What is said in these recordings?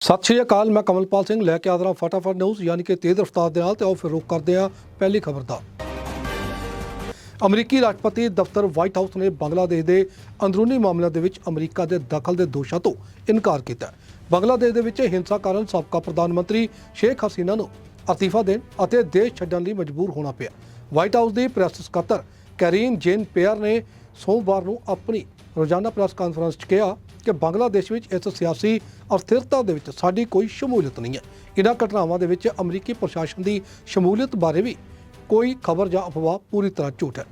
ਸਤਿ ਸ਼੍ਰੀ ਅਕਾਲ, ਮੈਂ ਕਮਲਪਾਲ ਸਿੰਘ, ਲੈ ਕੇ ਆਦਰਾ ਫਟਾਫਟ ਨਿਊਜ਼ ਯਾਨੀ ਕਿ ਤੇਜ਼ ਰਫ਼ਤਾਰ ਦੇ ਨਾਲ ਤੇ ਆਓ ਫਿਰ ਰੁਕ ਕਰਦੇ ਹਾਂ ਪਹਿਲੀ ਖਬਰ ਦਾ। ਅਮਰੀਕੀ ਰਾਸ਼ਟਰਪਤੀ ਦਫ਼ਤਰ ਵਾਈਟ ਹਾਊਸ ਨੇ ਬੰਗਲਾਦੇਸ਼ ਦੇ ਅੰਦਰੂਨੀ ਮਾਮਲਿਆਂ ਦੇ ਵਿੱਚ ਅਮਰੀਕਾ ਦੇ ਦਖਲ ਦੇ ਦੋਸ਼ਾਂ ਤੋਂ ਇਨਕਾਰ ਕੀਤਾ ਬੰਗਲਾਦੇਸ਼ ਦੇ ਵਿੱਚ ਹਿੰਸਾ ਕਾਰਨ ਸਾਬਕਾ ਪ੍ਰਧਾਨ ਮੰਤਰੀ ਸ਼ੇਖ ਹਸੀਨਾ ਨੂੰ ਅਸਤੀਫਾ ਦੇਣ ਅਤੇ ਦੇਸ਼ ਛੱਡਣ ਲਈ ਮਜਬੂਰ ਹੋਣਾ ਪਿਆ। ਵਾਈਟ ਹਾਊਸ ਦੀ ਪ੍ਰੈਸ ਸਕੱਤਰ ਕੈਰੀਨ ਜੇਨ ਪੇਅਰ ਨੇ ਸੋਮਵਾਰ ਨੂੰ ਆਪਣੀ ਰੋਜ਼ਾਨਾ ਪ੍ਰੈਸ ਕਾਨਫਰੰਸ 'ਚ ਕਿਹਾ ਕਿ ਬੰਗਲਾਦੇਸ਼ ਵਿੱਚ ਇਸ ਸਿਆਸੀ ਅਸਥਿਰਤਾ ਦੇ ਵਿੱਚ ਸਾਡੀ ਕੋਈ ਸ਼ਮੂਲੀਅਤ ਨਹੀਂ ਹੈ। ਇਹਨਾਂ ਘਟਨਾਵਾਂ ਦੇ ਵਿੱਚ ਅਮਰੀਕੀ ਪ੍ਰਸ਼ਾਸਨ ਦੀ ਸ਼ਮੂਲੀਅਤ ਬਾਰੇ ਵੀ ਕੋਈ ਖਬਰ ਜਾਂ ਅਫਵਾਹ ਪੂਰੀ ਤਰ੍ਹਾਂ ਝੂਠ ਹੈ।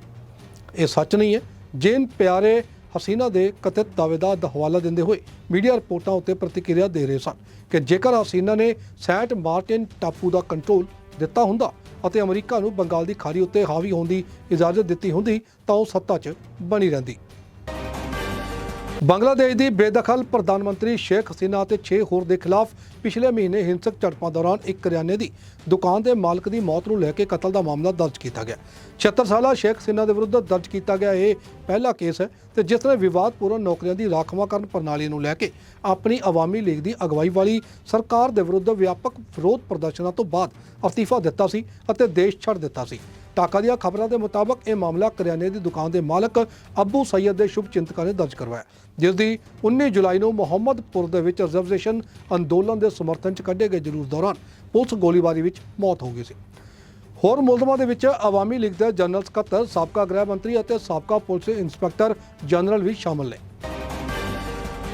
ਇਹ ਸੱਚ ਨਹੀਂ ਹੈ। ਜੇਨ ਪਿਆਰੇ ਹਸੀਨਾ ਦੇ ਕਥਿਤ ਦਾਅਵੇਦਾਰ ਦਾ ਹਵਾਲਾ ਦਿੰਦੇ ਹੋਏ ਮੀਡੀਆ ਰਿਪੋਰਟਾਂ ਉੱਤੇ ਪ੍ਰਤੀਕਿਰਿਆ ਦੇ ਰਹੇ ਸਨ ਕਿ ਜੇਕਰ ਹਸੀਨਾ ਨੇ ਸੈਂਟ ਮਾਰਟਿਨ ਟਾਪੂ ਦਾ ਕੰਟਰੋਲ ਦਿੱਤਾ ਹੁੰਦਾ ਅਤੇ ਅਮਰੀਕਾ ਨੂੰ ਬੰਗਾਲ ਦੀ ਖਾੜੀ ਉੱਤੇ ਹਾਵੀ ਹੋਣ ਦੀ ਇਜਾਜ਼ਤ ਦਿੱਤੀ ਹੁੰਦੀ ਤਾਂ ਉਹ ਸੱਤਾ 'ਚ ਬਣੀ ਰਹਿੰਦੀ। ਬੰਗਲਾਦੇਸ਼ ਦੀ ਬੇਦਖਲ ਪ੍ਰਧਾਨ ਮੰਤਰੀ ਸ਼ੇਖ ਹਸੀਨਾ ਅਤੇ 6 ਹੋਰ ਦੇ ਖਿਲਾਫ ਪਿਛਲੇ ਮਹੀਨੇ ਹਿੰਸਕ ਝੜਪਾਂ ਦੌਰਾਨ ਇੱਕ ਕਰਿਆਨੇ ਦੀ ਦੁਕਾਨ ਦੇ ਮਾਲਕ ਦੀ ਮੌਤ ਨੂੰ ਲੈ ਕੇ ਕਤਲ ਦਾ ਮਾਮਲਾ ਦਰਜ ਕੀਤਾ ਗਿਆ। 76 ਸਾਲਾ ਸ਼ੇਖ ਹਸੀਨਾ ਦੇ ਵਿਰੁੱਧ ਦਰਜ ਕੀਤਾ ਗਿਆ ਇਹ ਪਹਿਲਾ ਕੇਸ ਹੈ ਤੇ ਜਿਸ ਨੇ ਵਿਵਾਦਪੂਰਨ ਨੌਕਰੀਆਂ ਦੀ ਰਾਖਵਾਂਕਰਨ ਪ੍ਰਣਾਲੀ ਨੂੰ ਲੈ ਕੇ ਆਪਣੀ ਆਵਾਮੀ ਲੀਗ ਦੀ ਅਗਵਾਈ ਵਾਲੀ ਸਰਕਾਰ ਦੇ ਵਿਰੁੱਧ ਵਿਆਪਕ ਵਿਰੋਧ ਪ੍ਰਦਰਸ਼ਨਾਂ ਤੋਂ ਬਾਅਦ ਅਸਤੀਫਾ ਦਿੱਤਾ ਸੀ ਅਤੇ ਦੇਸ਼ ਛੱਡ ਦਿੱਤਾ ਸੀ। ਟਾਕਾ ਦੀਆਂ ਖਬਰਾਂ ਦੇ ਮੁਤਾਬਕ ਇਹ ਮਾਮਲਾ ਕਰਿਆਨੇ ਦੀ ਦੁਕਾਨ ਦੇ ਮਾਲਕ ਅੱਬੂ ਸੈਯਦ ਦੇ ਸ਼ੁਭ ਚਿੰਤਕਾਂ ਨੇ ਦਰਜ ਕਰਵਾਇਆ। ਜਿਸ ਦੀ 19 ਜੁਲਾਈ ਨੂੰ ਮੁਹੰਮਦਪੁਰ ਦੇ ਵਿੱਚ ਰਿਜ਼ਰਵੇਸ਼ਨ ਅੰਦੋਲਨ ਦੇ ਸਮਰਥਨ 'ਚ ਕੱਢੇ ਗਏ ਜਲੂਸ ਦੌਰਾਨ ਪੁਲਿਸ ਗੋਲੀਬਾਰੀ ਵਿੱਚ ਮੌਤ ਹੋ ਗਈ ਸੀ। ਹੋਰ ਮੁਲਜ਼ਮਾਂ ਦੇ ਵਿੱਚ ਆਵਾਮੀ ਲੀਗ ਦੇ ਜਨਰਲ ਸਕੱਤਰ, ਸਾਬਕਾ ਗ੍ਰਹਿ ਮੰਤਰੀ ਅਤੇ ਸਾਬਕਾ ਪੁਲਿਸ ਇੰਸਪੈਕਟਰ ਜਨਰਲ ਵੀ ਸ਼ਾਮਲ ਨੇ।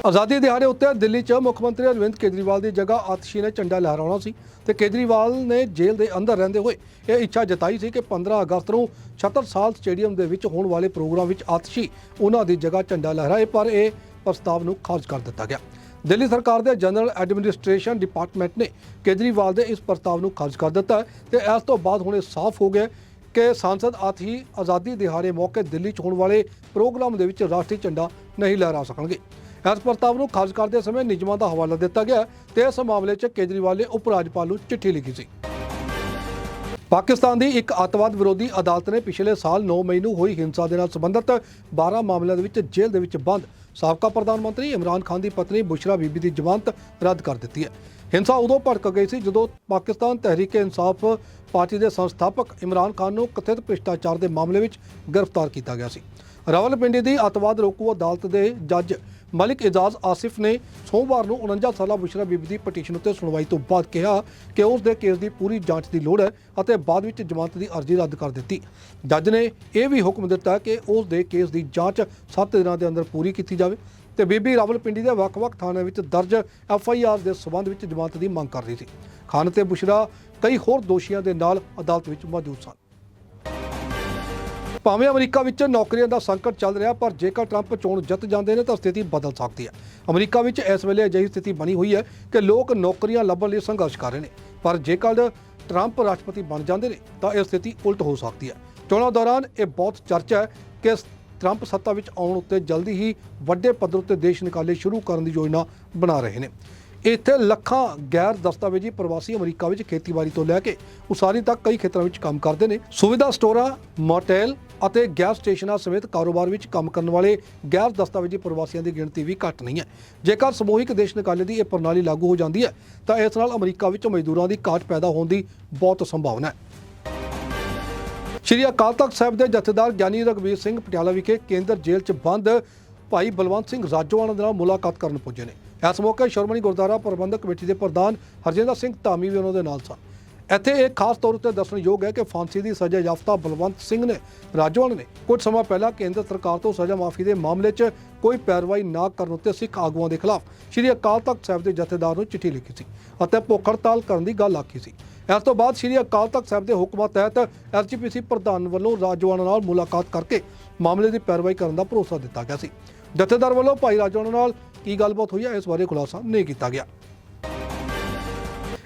ਆਜ਼ਾਦੀ ਦਿਹਾੜੇ ਉੱਤੇ ਦਿੱਲੀ 'ਚ ਮੁੱਖ ਮੰਤਰੀ ਅਰਵਿੰਦ ਕੇਜਰੀਵਾਲ ਦੀ ਜਗ੍ਹਾ ਆਤਸ਼ੀ ਨੇ ਝੰਡਾ ਲਹਿਰਾਉਣਾ ਸੀ ਤੇ ਕੇਜਰੀਵਾਲ ਨੇ ਜੇਲ੍ਹ ਦੇ ਅੰਦਰ ਰਹਿੰਦੇ ਹੋਏ ਇਹ ਇੱਛਾ ਜਤਾਈ ਸੀ ਕਿ 15 ਅਗਸਤ ਨੂੰ ਛਤਰਸਾਲ ਸਟੇਡੀਅਮ ਦੇ ਵਿੱਚ ਹੋਣ ਵਾਲੇ ਪ੍ਰੋਗਰਾਮ ਵਿੱਚ ਆਤਸ਼ੀ ਉਹਨਾਂ ਦੀ ਜਗ੍ਹਾ ਝੰਡਾ ਲਹਿਰਾਏ, ਪਰ ਇਹ ਪ੍ਰਸਤਾਵ ਨੂੰ ਖਾਰਜ ਕਰ ਦਿੱਤਾ ਗਿਆ। ਦਿੱਲੀ ਸਰਕਾਰ ਦੇ ਜਨਰਲ ਐਡਮਿਨਿਸਟ੍ਰੇਸ਼ਨ ਡਿਪਾਰਟਮੈਂਟ ਨੇ ਕੇਜਰੀਵਾਲ ਦੇ ਇਸ ਪ੍ਰਸਤਾਵ ਨੂੰ ਖਾਰਜ ਕਰ ਦਿੱਤਾ ਹੈ ਤੇ ਇਸ ਤੋਂ ਬਾਅਦ ਹੁਣ ਇਹ ਸਾਫ਼ ਹੋ ਗਿਆ ਕਿ ਸੰਸਦ ਆਤਹੀ ਆਜ਼ਾਦੀ ਦਿਹਾੜੇ ਮੌਕੇ ਦਿੱਲੀ 'ਚ ਹੋਣ ਵਾਲੇ ਪ੍ਰੋਗਰਾਮ ਦੇ ਵਿੱਚ ਰਾਸ਼ਟਰੀ ਝੰਡਾ ਨਹੀਂ ਲਹਿਰਾ ਸਕਣਗੇ। ਇਸ ਪ੍ਰਸਤਾਵ ਨੂੰ ਖਾਰਜ ਕਰਦੇ ਸਮੇਂ ਨਿਯਮਾਂ ਦਾ ਹਵਾਲਾ ਦਿੱਤਾ ਗਿਆ ਤੇ ਇਸ ਮਾਮਲੇ 'ਚ ਕੇਜਰੀਵਾਲ ਨੇ ਉਪ ਰਾਜਪਾਲ ਨੂੰ ਚਿੱਠੀ ਲਿਖੀ ਸੀ। ਪਾਕਿਸਤਾਨ ਦੀ ਇੱਕ ਅੱਤਵਾਦ ਵਿਰੋਧੀ ਅਦਾਲਤ ਨੇ ਪਿਛਲੇ ਸਾਲ 9 ਮਈ ਨੂੰ ਹੋਈ ਹਿੰਸਾ ਦੇ ਨਾਲ ਸੰਬੰਧਿਤ 12 ਮਾਮਲਿਆਂ ਦੇ ਵਿੱਚ ਜੇਲ੍ਹ ਦੇ ਵਿੱਚ ਬੰਦ, ਸਾਬਕਾ ਪ੍ਰਧਾਨ ਮੰਤਰੀ ਇਮਰਾਨ ਖਾਨ ਦੀ ਪਤਨੀ ਬੁਸ਼ਰਾ ਬੀਬੀ ਦੀ ਜ਼ਮਾਨਤ ਰੱਦ ਕਰ ਦਿੱਤੀ ਹੈ। ਹਿੰਸਾ ਉਦੋਂ ਭੜਕ ਗਈ ਸੀ ਜਦੋਂ ਪਾਕਿਸਤਾਨ ਤਹਿਰੀਕ ਇਨਸਾਫ ਪਾਰਟੀ ਦੇ ਸੰਸਥਾਪਕ ਇਮਰਾਨ ਖਾਨ ਨੂੰ ਕਥਿਤ ਭ੍ਰਿਸ਼ਟਾਚਾਰ ਦੇ ਮਾਮਲੇ ਵਿੱਚ ਗ੍ਰਿਫਤਾਰ ਕੀਤਾ ਗਿਆ ਸੀ। ਰਾਵਲਪਿੰਡੀ ਦੀ ਅੱਤਵਾਦ ਰੋਕੂ ਅਦਾਲਤ ਦੇ ਜੱਜ ਮਲਿਕ ਇਜਾਜ਼ ਆਸਿਫ ਨੇ ਸੋਮਵਾਰ ਨੂੰ 49 ਸਾਲਾ ਬੁਸ਼ਰਾ ਬੀਬੀ ਦੀ ਪਟੀਸ਼ਨ ਉੱਤੇ ਸੁਣਵਾਈ ਤੋਂ ਬਾਅਦ ਕਿਹਾ ਕਿ ਉਸ ਦੇ ਕੇਸ ਦੀ ਪੂਰੀ ਜਾਂਚ ਦੀ ਲੋੜ ਹੈ ਅਤੇ ਬਾਅਦ ਵਿੱਚ ਜ਼ਮਾਨਤ ਦੀ ਅਰਜ਼ੀ ਰੱਦ ਕਰ ਦਿੱਤੀ। ਜੱਜ ਨੇ ਇਹ ਵੀ ਹੁਕਮ ਦਿੱਤਾ ਕਿ ਉਸ ਦੇ ਕੇਸ ਦੀ ਜਾਂਚ 7 ਦਿਨਾਂ ਦੇ ਅੰਦਰ ਪੂਰੀ ਕੀਤੀ ਜਾਵੇ ਤੇ ਬੀਬੀ ਰਾਵਲਪਿੰਡੀ ਦੇ ਵੱਖ-ਵੱਖ ਥਾਣਿਆਂ ਵਿੱਚ ਦਰਜ ਐਫ ਆਈ ਆਰ ਦੇ ਸਬੰਧ ਵਿੱਚ ਜ਼ਮਾਨਤ ਦੀ ਮੰਗ ਕਰ ਰਹੀ ਸੀ। ਖਾਨ ਤੇ ਬੁਸ਼ਰਾ ਕਈ ਹੋਰ ਦੋਸ਼ੀਆਂ ਦੇ ਨਾਲ ਅਦਾਲਤ ਵਿੱਚ ਮੌਜੂਦ ਸਨ। ਭਾਵੇਂ ਅਮਰੀਕਾ ਵਿੱਚ ਨੌਕਰੀਆਂ ਦਾ ਸੰਕਟ ਚੱਲ ਰਿਹਾ, ਪਰ ਜੇਕਰ ਟਰੰਪ ਚੋਣ ਜਿੱਤ ਜਾਂਦੇ ਨੇ ਤਾਂ ਸਥਿਤੀ ਬਦਲ ਸਕਦੀ ਹੈ। ਅਮਰੀਕਾ ਵਿੱਚ ਇਸ ਵੇਲੇ ਅਜਿਹੀ ਸਥਿਤੀ ਬਣੀ ਹੋਈ ਹੈ ਕਿ ਲੋਕ ਨੌਕਰੀਆਂ ਲੱਭਣ ਲਈ ਸੰਘਰਸ਼ ਕਰ ਰਹੇ ਨੇ। ਪਰ ਜੇਕਰ ਟਰੰਪ ਰਾਸ਼ਟਰਪਤੀ ਬਣ ਜਾਂਦੇ ਨੇ, ਤਾਂ ਇਹ ਸਥਿਤੀ ਉਲਟ ਹੋ ਸਕਦੀ ਹੈ। ਚੋਣਾਂ ਦੌਰਾਨ ਇਹ ਬਹੁਤ ਚਰਚਾ ਹੈ ਕਿ ਟਰੰਪ ਸੱਤਾ ਵਿੱਚ ਆਉਣ ਉੱਤੇ ਜਲਦੀ ਹੀ ਵੱਡੇ ਪੱਧਰ ਉੱਤੇ ਦੇਸ਼ ਨਿਕਾਲੇ ਸ਼ੁਰੂ ਕਰਨ ਦੀ ਯੋਜਨਾ ਬਣਾ ਰਹੇ ਨੇ। ਇੱਥੇ ਲੱਖਾਂ ਗੈਰ ਦਸਤਾਵੇਜ਼ੀ ਪ੍ਰਵਾਸੀ ਅਮਰੀਕਾ ਵਿੱਚ ਖੇਤੀਬਾੜੀ ਤੋਂ ਲੈ ਕੇ ਉਸਾਰੀ ਤੱਕ ਕਈ ਖੇਤਰਾਂ ਵਿੱਚ ਕੰਮ ਕਰਦੇ ਨੇ। ਸੁਵਿਧਾ ਸਟੋਰਾਂ ਮੋਟੇਲ ਅਤੇ ਗੈਸ ਸਟੇਸ਼ਨਾਂ ਸਮੇਤ ਕਾਰੋਬਾਰ ਵਿੱਚ ਕੰਮ ਕਰਨ ਵਾਲੇ ਗੈਰ ਦਸਤਾਵੇਜ਼ੀ ਪ੍ਰਵਾਸੀਆਂ ਦੀ ਗਿਣਤੀ ਵੀ ਘੱਟ ਨਹੀਂ ਹੈ। ਜੇਕਰ ਸਮੂਹਿਕ ਦੇਸ਼ ਨਿਕਾਲੇ ਦੀ ਇਹ ਪ੍ਰਣਾਲੀ ਲਾਗੂ ਹੋ ਜਾਂਦੀ ਹੈ, ਤਾਂ ਇਸ ਨਾਲ ਅਮਰੀਕਾ ਵਿੱਚ ਮਜ਼ਦੂਰਾਂ ਦੀ ਘਾਟ ਪੈਦਾ ਹੋਣ ਦੀ ਬਹੁਤ ਸੰਭਾਵਨਾ ਹੈ। ਸ਼੍ਰੀ ਅਕਾਲ ਤਖਤ ਸਾਹਿਬ ਦੇ ਜਥੇਦਾਰ ਗਿਆਨੀ ਰਗਵੀਰ ਸਿੰਘ ਪਟਿਆਲਾ ਵਿਖੇ ਕੇਂਦਰ ਜੇਲ੍ਹ 'ਚ ਬੰਦ ਭਾਈ ਬਲਵੰਤ ਸਿੰਘ ਰਾਜੋਆਣਾ ਦੇ ਨਾਲ ਮੁਲਾਕਾਤ ਕਰਨ ਪੁੱਜੇ ਨੇ। ਇਸ ਮੌਕੇ ਸ਼੍ਰੋਮਣੀ ਗੁਰਦੁਆਰਾ ਪ੍ਰਬੰਧਕ ਕਮੇਟੀ ਦੇ ਪ੍ਰਧਾਨ ਹਰਜਿੰਦਰ ਸਿੰਘ ਧਾਮੀ ਵੀ ਉਹਨਾਂ ਦੇ ਨਾਲ ਸਨ। ਇੱਥੇ ਇਹ ਖਾਸ ਤੌਰ ਉੱਤੇ ਦੱਸਣਯੋਗ ਹੈ ਕਿ ਫਾਂਸੀ ਦੀ ਸਜ਼ਾ ਯਾਫਤਾ ਬਲਵੰਤ ਸਿੰਘ ਨੇ ਰਾਜੋਆਣਾ ਨੇ ਕੁਝ ਸਮਾਂ ਪਹਿਲਾਂ ਕੇਂਦਰ ਸਰਕਾਰ ਤੋਂ ਸਜ਼ਾ ਮਾਫੀ ਦੇ ਮਾਮਲੇ 'ਚ ਕੋਈ ਪੈਰਵਾਈ ਨਾ ਕਰਨ ਉੱਤੇ ਸਿੱਖ ਆਗੂਆਂ ਦੇ ਖਿਲਾਫ ਸ਼੍ਰੀ ਅਕਾਲ ਤਖਤ ਸਾਹਿਬ ਦੇ ਜਥੇਦਾਰ ਨੂੰ ਚਿੱਠੀ ਲਿਖੀ ਸੀ ਅਤੇ ਭੁੱਖ ਹੜਤਾਲ ਕਰਨ ਦੀ ਗੱਲ ਆਖੀ ਸੀ। ਇਸ ਤੋਂ ਬਾਅਦ ਸ਼੍ਰੀ ਅਕਾਲ ਤਖਤ ਸਾਹਿਬ ਦੇ ਹੁਕਮਾਂ ਤਹਿਤ ਐਸਜੀਪੀਸੀ ਪ੍ਰਧਾਨ ਵੱਲੋਂ ਰਾਜੋਆਣਾ ਨਾਲ ਮੁਲਾਕਾਤ ਕਰਕੇ ਮਾਮਲੇ ਦੀ ਪੈਰਵਾਈ ਕਰਨ ਦਾ ਭਰੋਸਾ ਦਿੱਤਾ ਗਿਆ ਸੀ। ਜਥੇਦਾਰ ਵੱਲੋਂ ਭਾਈ ਰਾਜੋਆਣਾ ਨਾਲ ਕੀ ਗੱਲਬਾਤ ਹੋਈ ਹੈ, ਇਸ ਬਾਰੇ ਖੁਲਾਸਾ ਨਹੀਂ ਕੀਤਾ ਗਿਆ।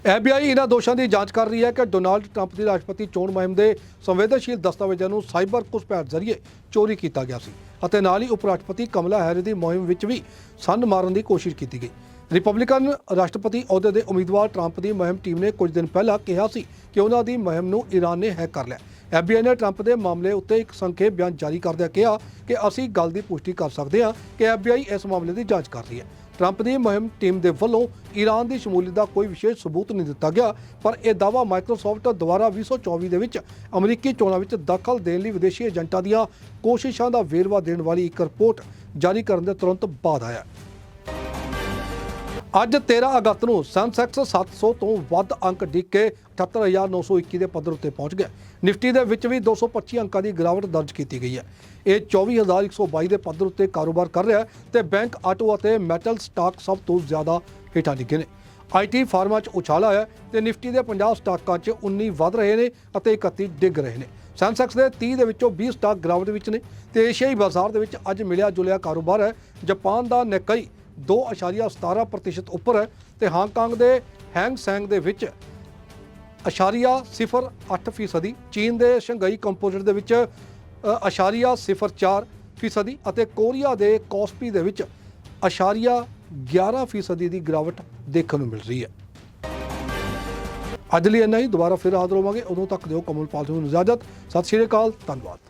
ਐਫਬੀਆਈ ਇਹਨਾਂ ਦੋਸ਼ਾਂ ਦੀ ਜਾਂਚ ਕਰ ਰਹੀ ਹੈ ਕਿ ਡੋਨਾਲਡ ਟਰੰਪ ਦੀ ਰਾਸ਼ਟਰਪਤੀ ਚੋਣ ਮੁਹਿੰਮ ਦੇ ਸੰਵੇਦਨਸ਼ੀਲ ਦਸਤਾਵੇਜ਼ਾਂ ਨੂੰ ਸਾਈਬਰ ਘੁਸਪੈਠ ਜ਼ਰੀਏ ਚੋਰੀ ਕੀਤਾ ਗਿਆ ਸੀ ਅਤੇ ਨਾਲ ਹੀ ਉਪ ਰਾਸ਼ਟਰਪਤੀ ਕਮਲਾ ਹੈਰਿਸ ਦੀ ਮੁਹਿੰਮ ਵਿੱਚ ਵੀ ਸੰਨ ਮਾਰਨ ਦੀ ਕੋਸ਼ਿਸ਼ ਕੀਤੀ ਗਈ। ਰਿਪਬਲਿਕਨ ਰਾਸ਼ਟਰਪਤੀ ਅਹੁਦੇ ਦੇ ਉਮੀਦਵਾਰ ਟਰੰਪ ਦੀ ਮੁਹਿੰਮ ਟੀਮ ਨੇ ਕੁਝ ਦਿਨ ਪਹਿਲਾਂ ਕਿਹਾ ਸੀ ਕਿ ਉਹਨਾਂ ਦੀ ਮੁਹਿੰਮ ਨੂੰ ਈਰਾਨ ਨੇ ਹੈਕ ਕਰ ਲਿਆ। ਐਫਬੀਆਈ ਨੇ ਟਰੰਪ ਦੇ ਮਾਮਲੇ ਉੱਤੇ ਇੱਕ ਸੰਖੇਪ ਬਿਆਨ ਜਾਰੀ ਕਰਦਿਆਂ ਕਿਹਾ ਕਿ ਅਸੀਂ ਗੱਲ ਦੀ ਪੁਸ਼ਟੀ ਕਰ ਸਕਦੇ ਹਾਂ ਕਿ ਐਫਬੀਆਈ ਇਸ ਮਾਮਲੇ ਦੀ ਜਾਂਚ ਕਰ ਰਹੀ ਹੈ। ਟਰੰਪ ਦੀ ਮੁਹਿੰਮ ਟੀਮ ਦੇ ਵੱਲੋਂ ਈਰਾਨ ਦੀ ਸ਼ਮੂਲੀਅਤ ਦਾ ਕੋਈ ਵਿਸ਼ੇਸ਼ ਸਬੂਤ ਨਹੀਂ ਦਿੱਤਾ ਗਿਆ, ਪਰ ਇਹ ਦਾਅਵਾ ਮਾਈਕਰੋਸਾਫਟ ਦੁਆਰਾ 2024 ਦੇ ਵਿੱਚ ਅਮਰੀਕੀ ਚੋਣਾਂ ਵਿੱਚ ਦਖਲ ਦੇਣ ਲਈ ਵਿਦੇਸ਼ੀ ਏਜੰਟਾਂ ਦੀਆਂ ਕੋਸ਼ਿਸ਼ਾਂ ਦਾ ਵੇਰਵਾ ਦੇਣ ਵਾਲੀ ਇੱਕ ਰਿਪੋਰਟ ਜਾਰੀ ਕਰਨ ਦੇ ਤੁਰੰਤ ਬਾਅਦ ਆਇਆ। ਅੱਜ 13 ਅਗਸਤ ਨੂੰ ਸੈਂਸੈਕਸ 700 ਤੋਂ ਵੱਧ ਅੰਕ ਡਿੱਗ ਕੇ 78921 ਦੇ ਪੱਧਰ ਉੱਤੇ ਪਹੁੰਚ ਗਿਆ। ਨਿਫਟੀ ਦੇ ਵਿੱਚ ਵੀ 225 ਅੰਕਾਂ ਦੀ ਗਿਰਾਵਟ ਦਰਜ ਕੀਤੀ ਗਈ ਹੈ। ਇਹ 24122 ਦੇ ਪੱਧਰ ਉੱਤੇ ਕਾਰੋਬਾਰ ਕਰ ਰਿਹਾ ਹੈ ਤੇ ਬੈਂਕ ਆਟੋ ਅਤੇ ਮੈਟਲ ਸਟਾਕ ਸਭ ਤੋਂ ਜ਼ਿਆਦਾ ਹੇਠਾਂ ਡਿੱਗੇ ਨੇ। ਆਈਟੀ ਫਾਰਮਾ 'ਚ ਉਛਾਲਾ ਹੈ ਤੇ ਨਿਫਟੀ ਦੇ 50 ਸਟਾਕਾਂ 'ਚ 19 ਵੱਧ ਰਹੇ ਨੇ ਅਤੇ 31 ਡਿੱਗ ਰਹੇ ਨੇ। ਸੈਂਸੈਕਸ ਦੇ 30 ਦੇ ਵਿੱਚੋਂ 20 ਸਟਾਕ ਗਿਰਾਵਟ ਵਿੱਚ ਨੇ ਤੇ ਏਸ਼ੀਆਈ ਬਾਜ਼ਾਰ ਦੇ ਵਿੱਚ ਅੱਜ ਮਿਲਿਆ ਜੁਲਿਆ ਕਾਰੋਬਾਰ ਹੈ। ਜਾਪਾਨ ਦਾ ਨਿਕਾਈ 2.17% ਉੱਪਰ ਹੈ ਤੇ ਹਾਂਗਕਾਂਗ ਦੇ ਹੈਂਗ ਸੈਂਗ ਦੇ ਵਿੱਚ ਅਸ਼ਾਰੀਆ 0.8 ਫੀਸਦੀ ਚੀਨ ਦੇ ਸ਼ੰਘਾਈ ਕੰਪੋਜ਼ਿਟ ਦੇ ਵਿੱਚ ਅ, ਅਸ਼ਾਰੀਆ 0.4 ਫੀਸਦੀ ਅਤੇ ਕੋਰੀਆ ਦੇ ਕੌਸਪੀ ਦੇ ਵਿੱਚ ਅਸ਼ਾਰੀਆ 11 ਫੀਸਦੀ ਦੀ ਗਿਰਾਵਟ ਦੇਖਣ ਨੂੰ ਮਿਲ ਰਹੀ ਹੈ। ਅੱਜ ਲਈ ਇੰਨਾ ਹੀ ਦੁਬਾਰਾ ਫਿਰ ਹਾਜ਼ਰ ਹੋਵਾਂਗੇ। ਉਦੋਂ ਤੱਕ ਦਿਓ ਕਮਲਪਾਲ ਸਿੰਘ ਨੂੰ ਇਜਾਜ਼ਤ। ਸਤਿ ਸ਼੍ਰੀ ਅਕਾਲ ਧੰਨਵਾਦ।